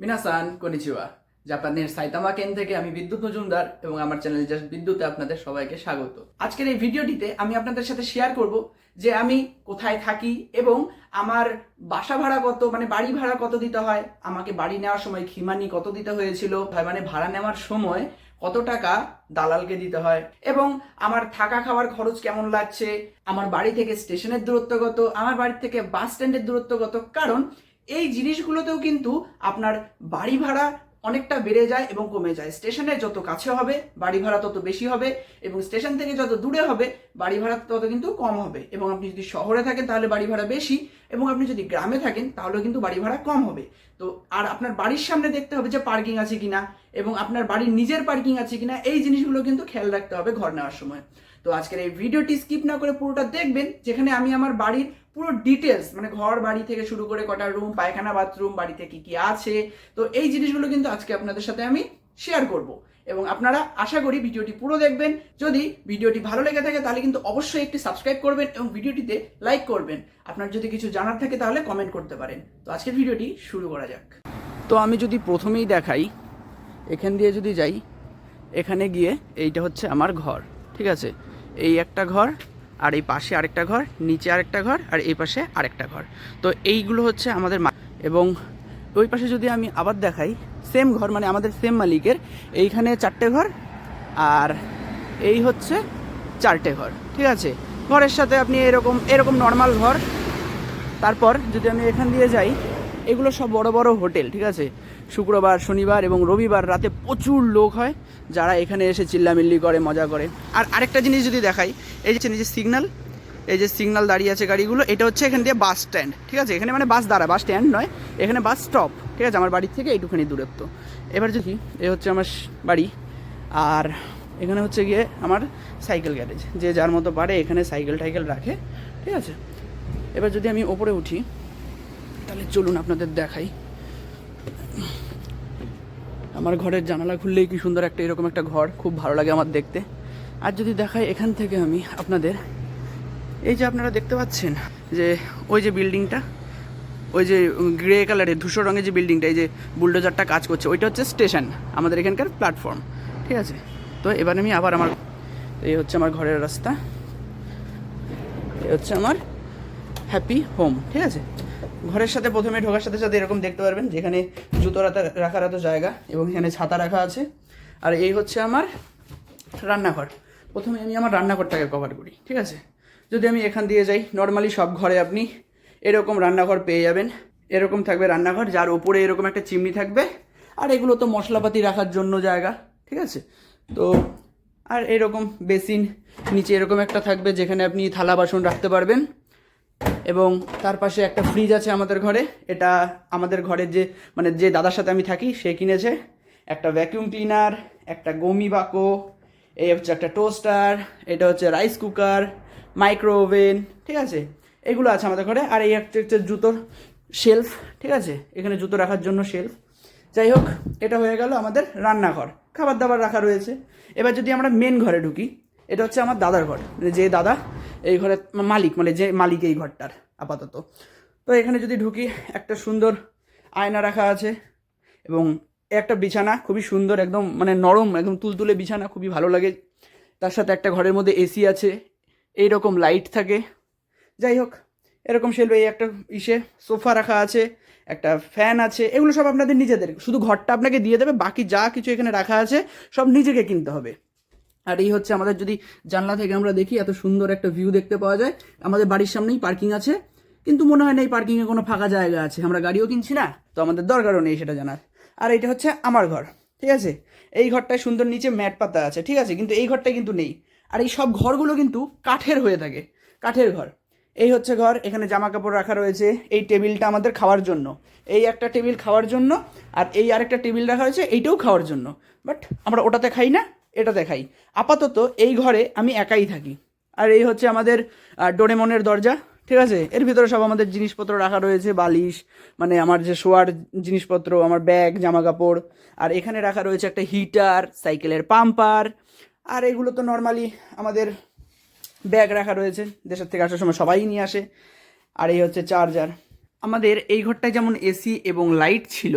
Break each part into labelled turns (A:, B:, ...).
A: মিনাসান কনিচিওয়া জাপানের সাইতামা কেন থেকে আমি বিদ্যুৎ মজুমদার এবং আমার চ্যানেল জাস্ট বিদ্যুতে আপনাদের সবাইকে স্বাগত। আজকের এই ভিডিওটিতে আমি আপনাদের সাথে শেয়ার করব যে আমি কোথায় থাকি এবং আমার বাসা ভাড়া কত মানে বাড়ি ভাড়া কত দিতে হয়, আমাকে বাড়ি নেওয়ার সময় খিমানি কত দিতে হয়েছিল, হয় মানে ভাড়া নেওয়ার সময় কত টাকা দালালকে দিতে হয় এবং আমার থাকা খাওয়ার খরচ কেমন লাগছে, আমার বাড়ি থেকে স্টেশনের দূরত্ব কত, আমার বাড়ি থেকে বাস স্ট্যান্ডের দূরত্ব কত, কারণ এই জিনিসগুলোতেও কিন্তু আপনার বাড়ি ভাড়া অনেকটা বেড়ে যায় এবং কমে যায়। স্টেশনের যত কাছে হবে, বাড়ি ভাড়া তত বেশি হবে এবং স্টেশন থেকে যত দূরে হবে, বাড়ি ভাড়া তত কিন্তু কম হবে। এবং আপনি যদি শহরে থাকেন তাহলে বাড়ি ভাড়া বেশি এবং আপনি যদি গ্রামে থাকেন তাহলে কিন্তু বাড়ি ভাড়া কম হবে। তো আর আপনার বাড়ির সামনে দেখতে হবে যে পার্কিং আছে কিনা এবং আপনার বাড়ির নিজের পার্কিং আছে কিনা, এই জিনিসগুলো কিন্তু খেয়াল রাখতে হবে ঘর নেওয়ার সময়। তো আজকের এই ভিডিওটি স্কিপ না করে পুরোটা দেখবেন, যেখানে আমি আমার বাড়ির পুরো ডিটেলস মানে ঘর, বাড়ি থেকে শুরু করে কটা রুম পায়খানা বাথরুম বাড়িতে কি কি আছে, তো এই জিনিসগুলো কিন্তু আজকে আপনাদের সাথে আমি শেয়ার করব। এবং আপনারা আশা করি ভিডিওটি পুরো দেখবেন। যদি ভিডিওটি ভালো লেগে থাকে, তাহলে কিন্তু অবশ্যই একটি সাবস্ক্রাইব করবেন এবং ভিডিওটিতে লাইক করবেন। আপনার যদি কিছু জানার থাকে, তাহলে কমেন্ট করতে পারেন। তো আজকের ভিডিওটি শুরু করা যাক। তো আমি যদি প্রথমেই দেখাই, এখান দিয়ে যদি যাই, এখানে গিয়ে এইটা হচ্ছে আমার ঘর, ঠিক আছে? এই একটা ঘর আর এই পাশে আরেকটা ঘর, নিচে আরেকটা ঘর, আর এই পাশে আরেকটা ঘর। তো এইগুলো হচ্ছে আমাদের এবং ওই পাশে যদি আমি আবার দেখাই সেম ঘর মানে আমাদের সেম মালিকের, এইখানে চারটে ঘর, আর এই হচ্ছে চারটে ঘর, ঠিক আছে? ঘরের সাথে আপনি এরকম এরকম নর্মাল ঘর। তারপর যদি আমি এখান দিয়ে যাই, এগুলো সব বড় বড় হোটেল, ঠিক আছে? শুক্রবার, শনিবার এবং রবিবার রাতে প্রচুর লোক হয় যারা এখানে এসে চিল্লামিল্লি করে, মজা করে। আর আরেকটা জিনিস যদি দেখাই, এই যে নিজের সিগনাল এই যে সিগনাল দাঁড়িয়ে আছে গাড়িগুলো, এটা হচ্ছে এখান দিয়ে বাস স্ট্যান্ড, ঠিক আছে? এখানে মানে বাস দাঁড়া বাস স্ট্যান্ড নয়, এখানে বাস স্টপ, ঠিক আছে? আমার বাড়ির থেকে এইটুখানি দূরত্ব। এবার যদি এ হচ্ছে আমার বাড়ি, আর এখানে হচ্ছে গিয়ে আমার সাইকেল গ্যারেজ, যে যার মতো পারে এখানে সাইকেল টাইকেল রাখে, ঠিক আছে? এবার যদি আমি ওপরে উঠি, তাহলে চলুন আপনাদের দেখাই। আমার ঘরের জানালা খুললেই কি সুন্দর একটা এরকম একটা ঘর, খুব ভালো লাগে আমার দেখতে। আর যদি দেখাই এখান থেকে আমি আপনাদের, এই যে আপনারা দেখতে পাচ্ছেন যে ওই যে বিল্ডিংটা, ওই যে গ্রে কালারের ধূসর রঙের যে বিল্ডিংটা, এই যে বুলডোজারটা কাজ করছে, ওইটা হচ্ছে স্টেশন, আমাদের এখানকার প্ল্যাটফর্ম, ঠিক আছে? তো এবার আমি আবার আমার, এই হচ্ছে আমার ঘরের রাস্তা, এই হচ্ছে আমার হ্যাপি হোম ঠিক আছে? ঘরের সাথে প্রথমে ঢোকার সাথে সাথে এরকম দেখতে পারবেন যেখানে জুতো রাখা- রাখার এত জায়গা এবং এখানে ছাতা রাখা আছে। আর এই হচ্ছে আমার রান্নাঘর। প্রথমে আমি আমার রান্নাঘরটাকে কভার করি, ঠিক আছে? যদি আমি এখান দিয়ে যাই নর্মালি সব ঘরে আপনি এরকম রান্নাঘর পেয়ে যাবেন। এরকম থাকবে রান্নাঘর, যার ওপরে এরকম একটা চিমনি থাকবে। আর এগুলো তো মশলাপাতি রাখার জন্য জায়গা, ঠিক আছে? তো আর এরকম বেসিন, নিচে এরকম একটা থাকবে যেখানে আপনি থালা, বাসন রাখতে পারবেন। এবং তার পাশে একটা ফ্রিজ আছে আমাদের ঘরে। এটা আমাদের ঘরের যে মানে যে দাদার সাথে আমি থাকি, সে কিনেছে। একটা ভ্যাকিউম ক্লিনার একটা গমি বাকো, এই হচ্ছে একটা টোস্টার এটা হচ্ছে রাইস কুকার মাইক্রো ওভেন ঠিক আছে? এগুলো আছে আমাদের ঘরে। আর এই একটা হচ্ছে জুতোর শেলফ ঠিক আছে? এখানে জুতো রাখার জন্য শেলফ যাই হোক, এটা হয়ে গেল আমাদের রান্নাঘর। খাবার দাবার রাখা রয়েছে। এবার যদি আমরা মেন ঘরে ঢুকি, এটা হচ্ছে আমার দাদার ঘর। মানে যে দাদা এই ঘরের মালিক মানে যে মালিক এই ঘরটার আপাতত। তো এখানে যদি ঢুকি, একটা সুন্দর আয়না রাখা আছে এবং একটা বিছানা খুবই সুন্দর, একদম মানে নরম, একদম তুলতুলে বিছানা, খুবই ভালো লাগে। তার সাথে একটা ঘরের মধ্যে এসি আছে এই রকম লাইট থাকে। যাই হোক, এরকম শেলফে এই একটা ইসে সোফা রাখা আছে, একটা ফ্যান আছে, এগুলো সব আপনাদের নিজেদের। শুধু ঘরটা আপনাকে দিয়ে দেবে, বাকি যা কিছু এখানে রাখা আছে, সব নিজেকে কিনতে হবে। আর এই হচ্ছে আমাদের যদি জানলা থেকে আমরা দেখি, এত সুন্দর একটা ভিউ দেখতে পাওয়া যায়। আমাদের বাড়ির সামনেই পার্কিং আছে। কিন্তু মনে হয় না এই পার্কিংয়ে কোনো ফাঁকা জায়গা আছে। আমরা গাড়িও কিনছি না, তো আমাদের দরকারও নেই সেটা জানার। আর এটা হচ্ছে আমার ঘর, ঠিক আছে? এই ঘরটায় সুন্দর নিচে ম্যাট পাতা আছে, ঠিক আছে? কিন্তু এই ঘরটায় কিন্তু নেই। আর এই সব ঘরগুলো কিন্তু কাঠের হয়ে থাকে, কাঠের ঘর। এই হচ্ছে ঘর, এখানে জামা কাপড় রাখা রয়েছে। এই টেবিলটা আমাদের খাওয়ার জন্য। এই একটা টেবিল খাওয়ার জন্য, আর এই আরেকটা টেবিল রাখা হয়েছে এইটাও খাওয়ার জন্য। বাট আমরা ওটাতে খাই না। এটাতে দেখাই। আপাতত এই ঘরে আমি একাই থাকি। আর এই হচ্ছে আমাদের ডোরেমনের দরজা, ঠিক আছে? এর ভিতরে সব আমাদের জিনিসপত্র রাখা রয়েছে, বালিশ মানে আমার যে শোয়ার জিনিসপত্র, আমার ব্যাগ জামা কাপড় আর এখানে রাখা রয়েছে একটা হিটার, সাইকেলের পাম্পার। আর এগুলো তো নর্মালি আমাদের ব্যাগ রাখা রয়েছে, দেশের থেকে আসার সময় সবাই নিয়ে আসে। আর এই হচ্ছে চার্জার আমাদের এই ঘরটায় যেমন এসি এবং লাইট ছিল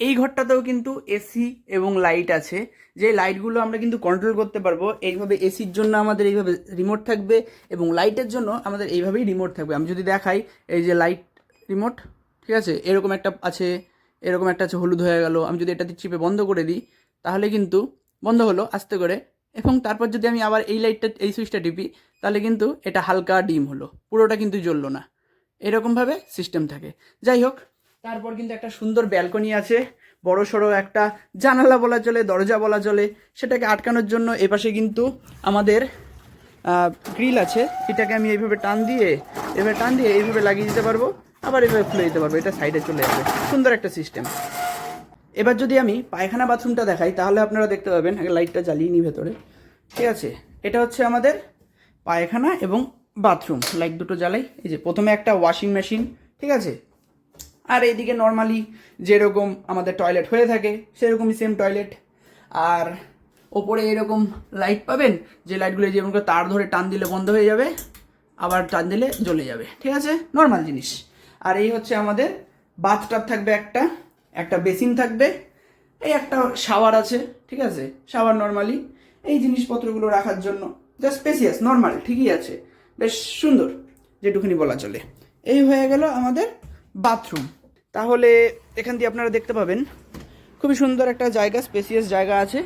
A: এই ঘরটাতেও কিন্তু এসি এবং লাইট আছে। যে লাইটগুলো আমরা কিন্তু কন্ট্রোল করতে পারব এইভাবে এসির জন্য আমাদের এইভাবে রিমোট থাকবে এবং লাইটের জন্য আমাদের এইভাবেই রিমোট থাকবে। আমি যদি দেখাই, এই যে লাইট রিমোট ঠিক আছে? এরকম একটা আছে, এরকম একটা আছে, হলুদ হয়ে গেল। আমি যদি এটাতে চিপে বন্ধ করে দিই, তাহলে কিন্তু বন্ধ হলো আস্তে করে। এবং তারপর যদি আমি আবার এই লাইটটা এই সুইচটা টিপি, তাহলে কিন্তু এটা হালকা ডিম হলো। পুরোটা কিন্তু জ্বললো না। এরকমভাবে সিস্টেম থাকে। যাই হোক তারপর কিন্তু একটা সুন্দর ব্যালকনি আছে, বড় সড়ো একটা জানালা বলা চলে, দরজা বলা চলে, সেটাকে আটকানোর জন্য এপাশে কিন্তু আমাদের গ্রিল আছে, এটাকে আমি এইভাবে টান দিয়ে, এভাবে টান দিয়ে এইভাবে লাগিয়ে দিতে পারব, আবার এভাবে খুলে দিতে পারব, এটা সাইডে চলে যাবে সুন্দর একটা সিস্টেম। এবার যদি আমি পায়খানা বাথরুমটা দেখাই, তাহলে আপনারা দেখতে পাবেন, আগে লাইটটা জ্বালিয়ে নিই ভেতরে। ঠিক আছে? এটা হচ্ছে আমাদের পায়খানা এবং বাথরুম, লাইট দুটো জ্বালাই, এই যে প্রথমে একটা ওয়াশিং মেশিন, ঠিক আছে? আর এইদিকে নর্মালি যেরকম আমাদের টয়লেট হয়ে থাকে, সেরকমই সেম টয়লেট আর ওপরে এরকম লাইট পাবেন, যে লাইটগুলো যেমন করে তার ধরে টান দিলে বন্ধ হয়ে যাবে, আবার টান দিলে জ্বলে যাবে, ঠিক আছে? নর্মাল জিনিস। আর এই হচ্ছে আমাদের বাথটাব থাকবে একটা একটা বেসিন থাকবে, এই একটা শাওয়ার আছে, ঠিক আছে? শাওয়ার নর্মালি এই জিনিসপত্রগুলো রাখার জন্য জাস্ট স্পেসিয়াস নর্মাল ঠিকই আছে, বেশ সুন্দর, যেটুকুনি বলা চলে। এই হয়ে গেল আমাদের বাথরুম। তাহলে এখান দিয়ে আপনারা দেখতে পাবেন, খুবই সুন্দর একটা জায়গা স্পেসিয়াস জায়গা আছে।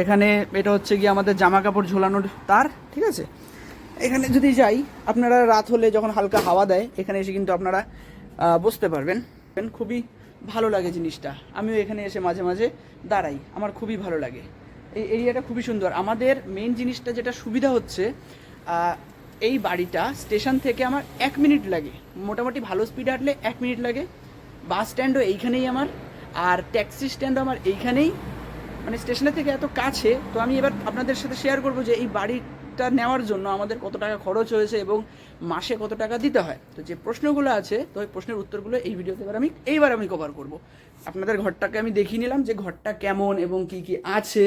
A: এখানে এটা হচ্ছে গিয়ে আমাদের জামা কাপড় ঝোলানোর তার, ঠিক আছে? এখানে যদি যাই, আপনারা রাত হলে যখন হালকা হাওয়া দেয়, এখানে এসে কিন্তু আপনারা বসতে পারবেন। খুবই ভালো লাগে জিনিসটা। আমিও এখানে এসে মাঝে মাঝে দাঁড়াই, আমার খুবই ভালো লাগে। এই এরিয়াটা খুবই সুন্দর। আমাদের মেন জিনিসটা যেটা সুবিধা হচ্ছে এই বাড়িটা স্টেশন থেকে আমার এক মিনিট লাগে। মোটামুটি ভালো স্পিড হাঁটলে এক মিনিট লাগে। বাস স্ট্যান্ডও এইখানেই আমার, আর ট্যাক্সি স্ট্যান্ডও আমার এইখানেই। মানে স্টেশনের থেকে এত কাছে, তো আমি এবার আপনাদের সাথে শেয়ার করব যে এই বাড়িটা নেওয়ার জন্য আমাদের কত টাকা খরচ হয়েছে এবং মাসে কত টাকা দিতে হয়। তো যে প্রশ্নগুলো আছে, তো ওই প্রশ্নের উত্তরগুলো এই ভিডিওতে এবার আমি, এইবার আমি কভার করব। আপনাদের ঘরটাকে আমি দেখিয়ে নিলাম যে ঘরটা কেমন এবং কি কি আছে।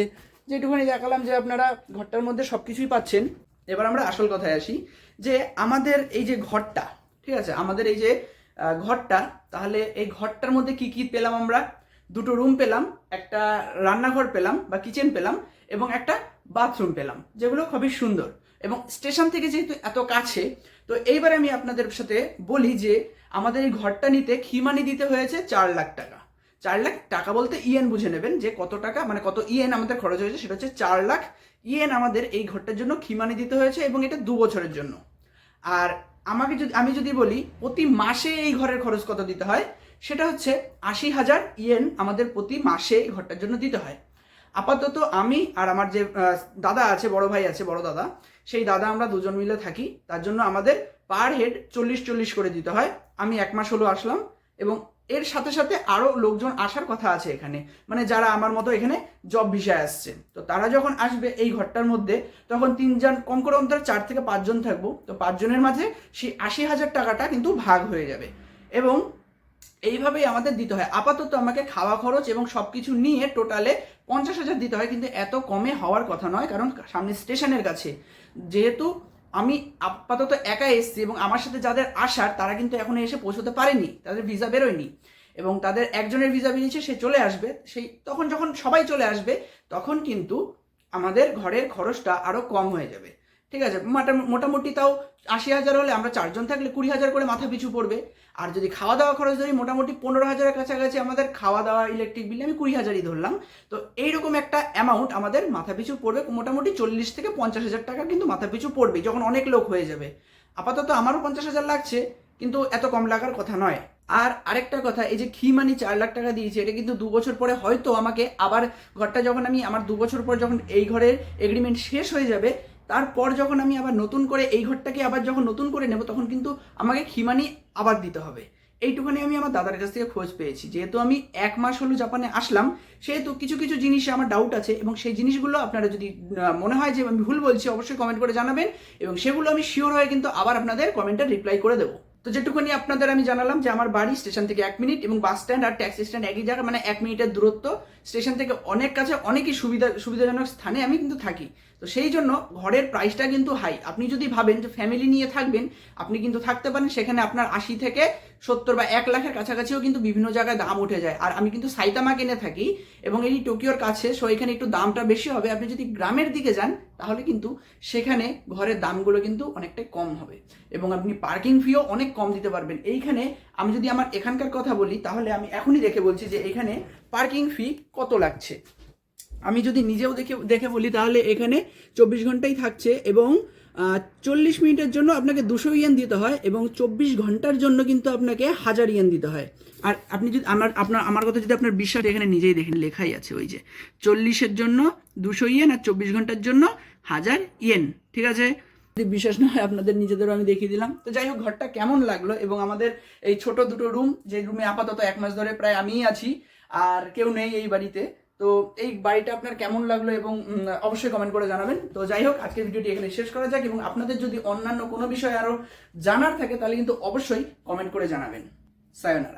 A: যেটুকুনি দেখালাম যে আপনারা ঘরটার মধ্যে সব কিছুই পাচ্ছেন। এবার আমরা আসল কথায় আসি, যে আমাদের এই যে ঘরটা, ঠিক আছে? আমাদের এই যে ঘরটা, তাহলে এই ঘরটার মধ্যে কি কি পেলাম আমরা? দুটো রুম পেলাম, একটা রান্নাঘর পেলাম বা কিচেন পেলাম এবং একটা বাথরুম পেলাম, যেগুলো খুবই সুন্দর। এবং স্টেশন থেকে যেহেতু এত কাছে, তো এইবার আমি আপনাদের সাথে বলি যে, আমাদের এই ঘরটা নিতে খিমানি দিতে হয়েছে চার লাখ টাকা। চার লাখ টাকা বলতে ইএন বুঝে নেবেন যে কত টাকা মানে কত ইএন আমাদের খরচ হয়েছে, সেটা হচ্ছে চার লাখ ইএন আমাদের এই ঘরটার জন্য খিমানি দিতে হয়েছে এবং এটা দু বছরের জন্য। আর আমাকে যদি আমি যদি বলি, প্রতি মাসে এই ঘরের খরচ কত দিতে হয়? সেটা হচ্ছে আশি হাজার ইয়েন আমাদের প্রতি মাসে এই ঘরটার জন্য দিতে হয়। আপাতত আমি আর আমার যে দাদা আছে, বড় ভাই আছে, বড় দাদা, সেই দাদা আমরা দুজন মিলে থাকি। তার জন্য আমাদের পার হেড চল্লিশ চল্লিশ করে দিতে হয়। আমি এক মাস হলো আসলাম এবং এর সাথে সাথে আরও লোকজন আসার কথা আছে এখানে। মানে যারা আমার মতো এখানে জব ভিসায় আসছে। তো তারা যখন আসবে এই ঘরটার মধ্যে, তখন তিনজন, কম করে অন্তর চার থেকে পাঁচজন থাকব। তো পাঁচজনের মাঝে সেই আশি হাজার টাকাটা কিন্তু ভাগ হয়ে যাবে। এবং এইভাবেই আমাদের দিতে হয়। আপাতত আমাকে খাওয়া খরচ এবং সব কিছু নিয়ে টোটালে পঞ্চাশ হাজার দিতে হয়। কিন্তু এত কমে হওয়ার কথা নয়। কারণ সামনে স্টেশনের কাছে। যেহেতু আমি আপাতত একা এসেছি এবং আমার সাথে যাদের আসার, তারা কিন্তু এখনও এসে পৌঁছতে পারেনি, তাদের ভিসা বেরোয়নি। এবং তাদের একজনের ভিসা বেরিয়েছে, সে চলে আসবে, সেই তখন যখন সবাই চলে আসবে, তখন কিন্তু আমাদের ঘরের খরচটা আরও কম হয়ে যাবে। ঠিক আছে? মোটা- মোটামুটি তাও আশি হাজার হলে আমরা চারজন থাকলে কুড়ি হাজার করে মাথা পিছু পড়বে। আর যদি খাওয়া দাওয়া খরচ ধরি, মোটামুটি পনেরো হাজারের কাছাকাছি আমাদের খাওয়া দাওয়া ইলেকট্রিক বিল আমি কুড়ি হাজারই ধরলাম। তো এইরকম একটা অ্যামাউন্ট আমাদের মাথা পিছু পড়বে, মোটামুটি চল্লিশ থেকে পঞ্চাশ হাজার টাকা কিন্তু মাথা পিছু পড়বে যখন অনেক লোক হয়ে যাবে। আপাতত আমারও পঞ্চাশ হাজার লাগছে, কিন্তু এত কম লাগার কথা নয়। আর আরেকটা কথা, এই যে খি মানি চার লাখ টাকা দিয়েছি, এটা কিন্তু দু বছর পরে হয়তো আমাকে আবার ঘরটা যখন আমি, আমার দু বছর পর যখন এই ঘরের এগ্রিমেন্ট শেষ হয়ে যাবে তারপর যখন আমি আবার নতুন করে এই ঘরটাকে আবার যখন নতুন করে নেব, তখন কিন্তু আমাকে খিমানি আবার দিতে হবে। এইটুখানি আমি আমার দাদার কাছ থেকে খোঁজ পেয়েছি। যেহেতু আমি এক মাস হলো জাপানে আসলাম, সেহেতু কিছু কিছু জিনিসে আমার ডাউট আছে এবং সেই জিনিসগুলো আপনারা যদি মনে হয় যে আমি ভুল বলছি, অবশ্যই কমেন্ট করে জানাবেন এবং সেগুলো আমি শিওর হয়ে কিন্তু আবার আপনাদের কমেন্টে রিপ্লাই করে দেবো। তো যেটুকুনি আপনাদের আমি জানালাম যে আমার বাড়ি স্টেশন থেকে এক মিনিট এবং বাস স্ট্যান্ড আর ট্যাক্সি স্ট্যান্ড একই জায়গা মানে এক মিনিটের দূরত্ব। স্টেশন থেকে অনেক কাছে অনেকই সুবিধা, সুবিধাজনক স্থানে আমি কিন্তু থাকি। তো সেই জন্য ঘরের প্রাইসটা কিন্তু হাই আপনি যদি ভাবেন যে ফ্যামিলি নিয়ে থাকবেন, আপনি কিন্তু থাকতে পারেন, সেখানে আপনার আশি থেকে সত্তর বা এক লাখের কাছাকাছিও কিন্তু বিভিন্ন জায়গায় দাম উঠে যায়। আর আমি কিন্তু সাইতামা কিনে থাকি এবং এই টোকিওর কাছে সো এখানে একটু দামটা বেশি হবে। আপনি যদি গ্রামের দিকে যান, তাহলে কিন্তু সেখানে ঘরের দামগুলো কিন্তু অনেকটাই কম হবে। এবং আপনি পার্কিং ফিও অনেক কম দিতে পারবেন। এইখানে আমি যদি আমার এখানকার কথা বলি, তাহলে আমি এখনই দেখে বলছি যে এখানে পার্কিং ফি কত লাগছে? আমি যদি নিজেও দেখে দেখে বলি তাহলে এখানে চব্বিশ ঘন্টাই থাকছে এবং চল্লিশ মিনিটের জন্য আপনাকে দুশো ইয়েন দিতে হয় এবং চব্বিশ ঘণ্টার জন্য কিন্তু আপনাকে হাজার ইয়েন দিতে হয়। আর আপনি যদি, আমার, আপনার, আমার কথা যদি আপনার বিশ্বাস এখানে নিজেই দেখেন, লেখাই আছে ওই যে, চল্লিশের জন্য দুশো ইয়েন আর চব্বিশ ঘণ্টার জন্য হাজার ইয়েন, ঠিক আছে? যদি বিশ্বাস না হয় আপনাদের নিজেদেরও আমি দেখিয়ে দিলাম। তো যাই হোক, ঘরটা কেমন লাগল এবং আমাদের এই ছোট দুটো রুম যে রুমে আপাতত এক মাস ধরে প্রায় আমিই আছি, আর কেউ নেই এই বাড়িতে। তো এই বাড়িটা আপনার কেমন লাগল এবং অবশ্যই কমেন্ট করে জানাবেন। তো যাই হোক, আজকের ভিডিওটি এখানে শেষ করা যাক এবং আপনাদের যদি অন্যান্য কোনো বিষয় আরও জানার থাকে, তাহলে কিন্তু অবশ্যই কমেন্ট করে জানাবেন। সায়নারা